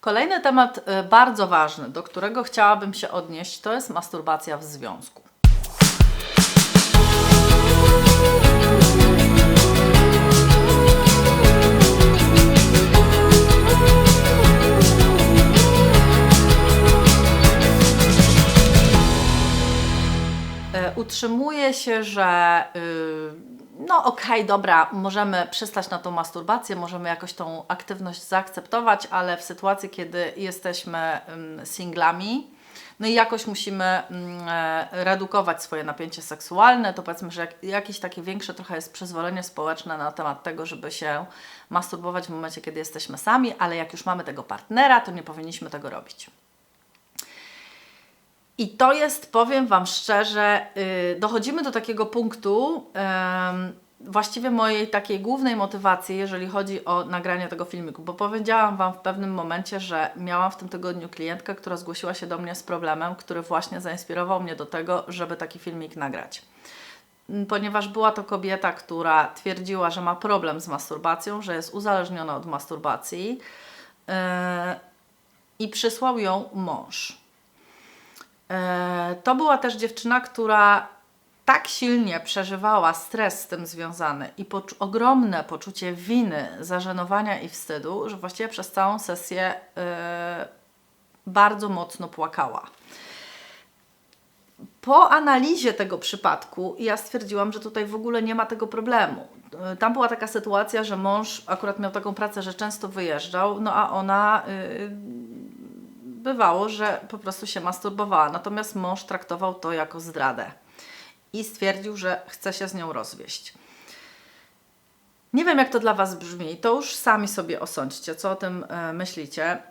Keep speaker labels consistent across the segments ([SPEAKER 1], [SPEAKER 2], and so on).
[SPEAKER 1] Kolejny temat y, bardzo ważny, do którego chciałabym się odnieść, to jest masturbacja w związku. E, Utrzymuje się, że y, no okej, dobra, możemy przystać na tą masturbację, możemy jakoś tą aktywność zaakceptować, ale w sytuacji, kiedy jesteśmy ym, singlami, no i jakoś musimy ym, e, redukować swoje napięcie seksualne, to powiedzmy, że jak, jakieś takie większe trochę jest przyzwolenie społeczne na temat tego, żeby się masturbować w momencie, kiedy jesteśmy sami, ale jak już mamy tego partnera, to nie powinniśmy tego robić. I to jest, powiem Wam szczerze, yy, dochodzimy do takiego punktu em, właściwie mojej takiej głównej motywacji, jeżeli chodzi o nagranie tego filmiku, bo powiedziałam Wam w pewnym momencie, że miałam w tym tygodniu klientkę, która zgłosiła się do mnie z problemem, który właśnie zainspirował mnie do tego, żeby taki filmik nagrać. Mm, Ponieważ była to kobieta, która twierdziła, że ma problem z masturbacją, że jest uzależniona od masturbacji yy, i przysłał ją mąż. E, To była też dziewczyna, która tak silnie przeżywała stres z tym związany i ogromne poczucie winy, zażenowania i wstydu, że właściwie przez całą sesję e, bardzo mocno płakała. Po analizie tego przypadku ja stwierdziłam, że tutaj w ogóle nie ma tego problemu. E, Tam była taka sytuacja, że mąż akurat miał taką pracę, że często wyjeżdżał, no a ona y, bywało, że po prostu się masturbowała. Natomiast mąż traktował to jako zdradę i stwierdził, że chce się z nią rozwieść. Nie wiem, jak to dla Was brzmi, to już sami sobie osądźcie, co o tym e, myślicie.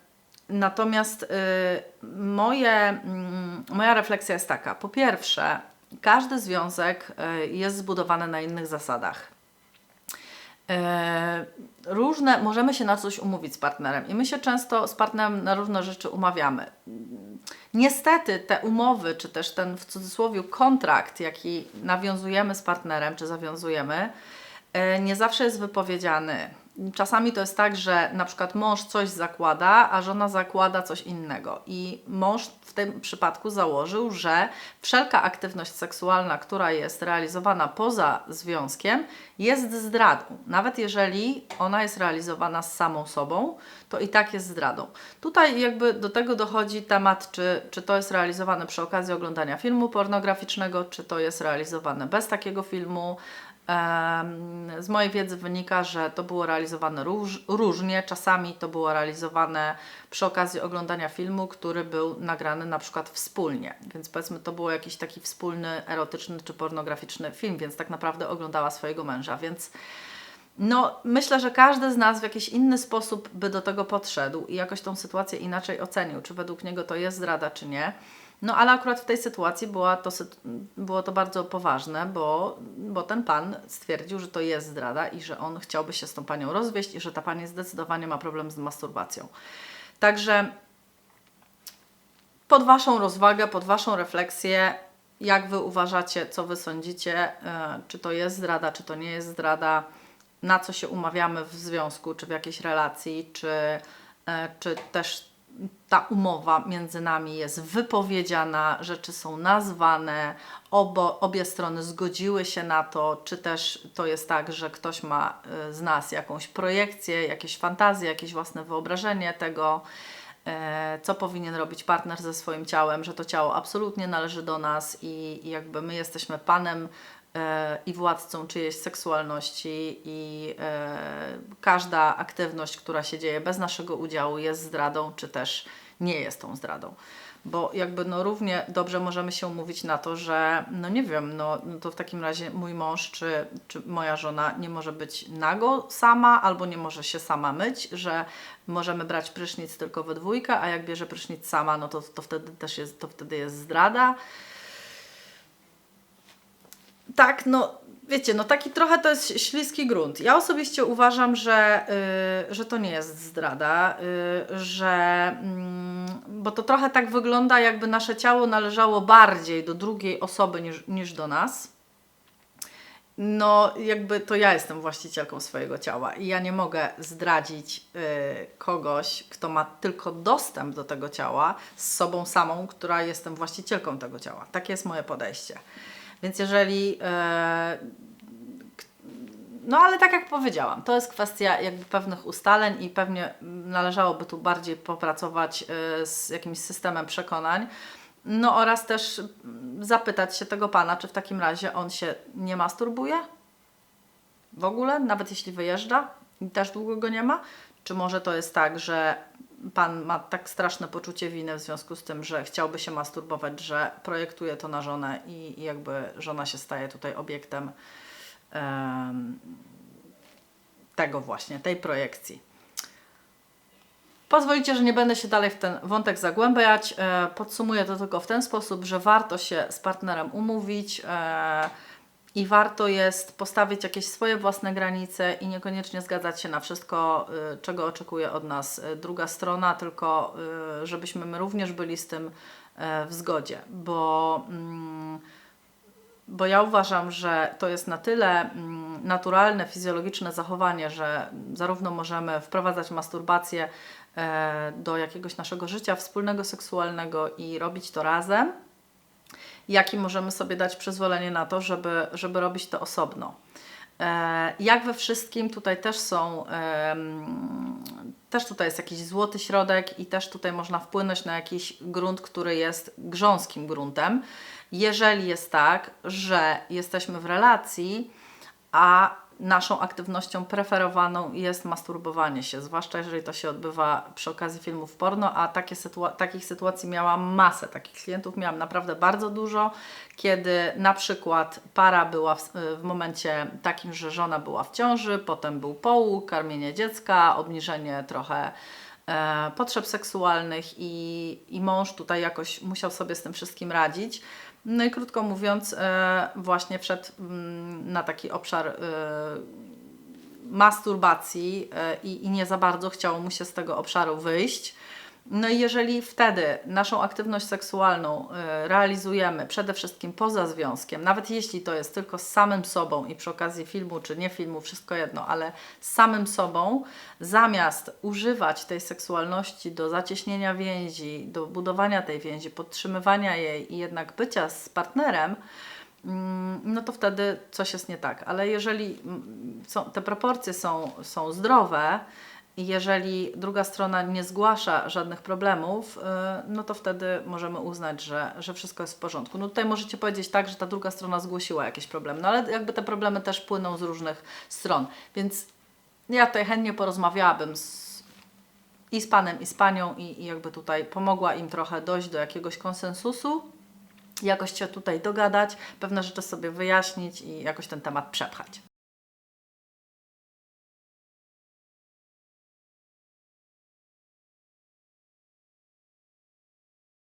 [SPEAKER 1] Natomiast y, moje, mm, moja refleksja jest taka. Po pierwsze, każdy związek y, jest zbudowany na innych zasadach. E, różne, możemy się na coś umówić z partnerem i my się często z partnerem na różne rzeczy umawiamy. Niestety te umowy, czy też ten w cudzysłowie kontrakt, jaki nawiązujemy z partnerem, czy zawiązujemy, e, nie zawsze jest wypowiedziany. Czasami to jest tak, że na przykład mąż coś zakłada, a żona zakłada coś innego. I mąż w tym przypadku założył, że wszelka aktywność seksualna, która jest realizowana poza związkiem, jest zdradą. Nawet jeżeli ona jest realizowana z samą sobą, to i tak jest zdradą. Tutaj jakby do tego dochodzi temat, czy, czy to jest realizowane przy okazji oglądania filmu pornograficznego, czy to jest realizowane bez takiego filmu. Z mojej wiedzy wynika, że to było realizowane róż, różnie. Czasami to było realizowane przy okazji oglądania filmu, który był nagrany na przykład wspólnie. Więc powiedzmy, to był jakiś taki wspólny, erotyczny czy pornograficzny film, więc tak naprawdę oglądała swojego męża. Więc no, myślę, że każdy z nas w jakiś inny sposób by do tego podszedł i jakoś tą sytuację inaczej ocenił, czy według niego to jest zdrada, czy nie. No ale akurat w tej sytuacji była to, było to bardzo poważne, bo, bo ten pan stwierdził, że to jest zdrada i że on chciałby się z tą panią rozwieść i że ta pani zdecydowanie ma problem z masturbacją. Także pod Waszą rozwagę, pod Waszą refleksję, jak Wy uważacie, co Wy sądzicie, e, czy to jest zdrada, czy to nie jest zdrada, na co się umawiamy w związku, czy w jakiejś relacji, czy, e, czy też ta umowa między nami jest wypowiedziana, rzeczy są nazwane, obo, obie strony zgodziły się na to, czy też to jest tak, że ktoś ma y, z nas jakąś projekcję, jakieś fantazje, jakieś własne wyobrażenie tego, e, co powinien robić partner ze swoim ciałem, że to ciało absolutnie należy do nas i, i jakby my jesteśmy panem i władcą czyjejś seksualności i e, każda aktywność, która się dzieje bez naszego udziału jest zdradą, czy też nie jest tą zdradą. Bo jakby no równie dobrze możemy się umówić na to, że no nie wiem, no, no to w takim razie mój mąż czy, czy moja żona nie może być nago sama albo nie może się sama myć, że możemy brać prysznic tylko we dwójkę, a jak bierze prysznic sama, no to, to wtedy też jest, to wtedy jest zdrada. Tak, no wiecie, no taki trochę to jest śliski grunt. Ja osobiście uważam, że, y, że to nie jest zdrada, y, że mm, bo to trochę tak wygląda, jakby nasze ciało należało bardziej do drugiej osoby niż, niż do nas. no jakby to ja jestem właścicielką swojego ciała i ja nie mogę zdradzić y, kogoś, kto ma tylko dostęp do tego ciała z sobą samą, która jestem właścicielką tego ciała. Takie jest moje podejście. Więc jeżeli e, no ale tak jak powiedziałam, to jest kwestia jakby pewnych ustaleń i pewnie należałoby tu bardziej popracować y, z jakimś systemem przekonań. No oraz też zapytać się tego pana, czy w takim razie on się nie masturbuje? W ogóle, nawet jeśli wyjeżdża i też długo go nie ma? Czy może to jest tak, że pan ma tak straszne poczucie winy w związku z tym, że chciałby się masturbować, że projektuje to na żonę i, i jakby żona się staje tutaj obiektem em, tego właśnie, tej projekcji. Pozwolicie, że nie będę się dalej w ten wątek zagłębiać. E, Podsumuję to tylko w ten sposób, że warto się z partnerem umówić e, i warto jest postawić jakieś swoje własne granice i niekoniecznie zgadzać się na wszystko, e, czego oczekuje od nas e, druga strona, tylko e, żebyśmy my również byli z tym w zgodzie, bo. Mm, bo ja uważam, że to jest na tyle mm, naturalne, fizjologiczne zachowanie, że zarówno możemy wprowadzać masturbację do jakiegoś naszego życia wspólnego, seksualnego i robić to razem, jak i możemy sobie dać przyzwolenie na to, żeby, żeby robić to osobno. E, Jak we wszystkim, tutaj też są, też tutaj jest jakiś złoty środek i też tutaj można wpłynąć na jakiś grunt, który jest grząskim gruntem. Jeżeli jest tak, że jesteśmy w relacji, a naszą aktywnością preferowaną jest masturbowanie się, zwłaszcza jeżeli to się odbywa przy okazji filmów porno, a takie sytua- takich sytuacji miałam masę, takich klientów miałam naprawdę bardzo dużo, kiedy na przykład para była w, w momencie takim, że żona była w ciąży, potem był połóg, karmienie dziecka, obniżenie trochę potrzeb seksualnych i, i mąż tutaj jakoś musiał sobie z tym wszystkim radzić. No i krótko mówiąc, e, właśnie wszedł mm, na taki obszar e, masturbacji e, i, i nie za bardzo chciało mu się z tego obszaru wyjść. No i jeżeli wtedy naszą aktywność seksualną e, realizujemy przede wszystkim poza związkiem, nawet jeśli to jest tylko z samym sobą i przy okazji filmu czy nie filmu, wszystko jedno, ale z samym sobą, zamiast używać tej seksualności do zacieśnienia więzi, do budowania tej więzi, podtrzymywania jej i jednak bycia z partnerem, mm, no to wtedy coś jest nie tak. Ale jeżeli mm, te proporcje są, są zdrowe, jeżeli druga strona nie zgłasza żadnych problemów, y, no to wtedy możemy uznać, że, że wszystko jest w porządku. No tutaj możecie powiedzieć tak, że ta druga strona zgłosiła jakieś problemy, no ale jakby te problemy też płyną z różnych stron. Więc ja tutaj chętnie porozmawiałabym z, i z panem, i z panią, i, i jakby tutaj pomogła im trochę dojść do jakiegoś konsensusu, jakoś się tutaj dogadać, pewne rzeczy sobie wyjaśnić i jakoś ten temat przepchać.